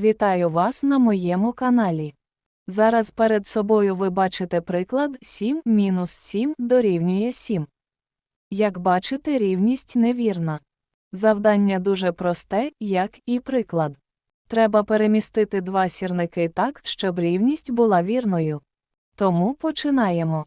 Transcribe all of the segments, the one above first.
Вітаю вас на моєму каналі. Зараз перед собою ви бачите приклад 7 мінус 7 дорівнює 7. Як бачите, рівність невірна. Завдання дуже просте, як і приклад. Треба перемістити два сірники так, щоб рівність була вірною. Тому починаємо.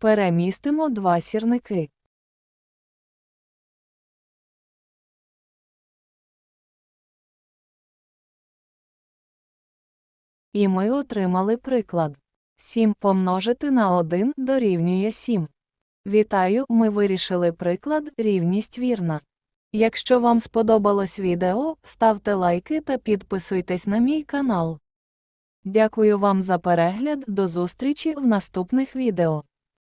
Перемістимо два сірники. І ми отримали приклад. 7 помножити на 1 дорівнює 7. Вітаю, ми вирішили приклад рівність вірна. Якщо вам сподобалось відео, ставте лайки та підписуйтесь на мій канал. Дякую вам за перегляд, до зустрічі в наступних відео.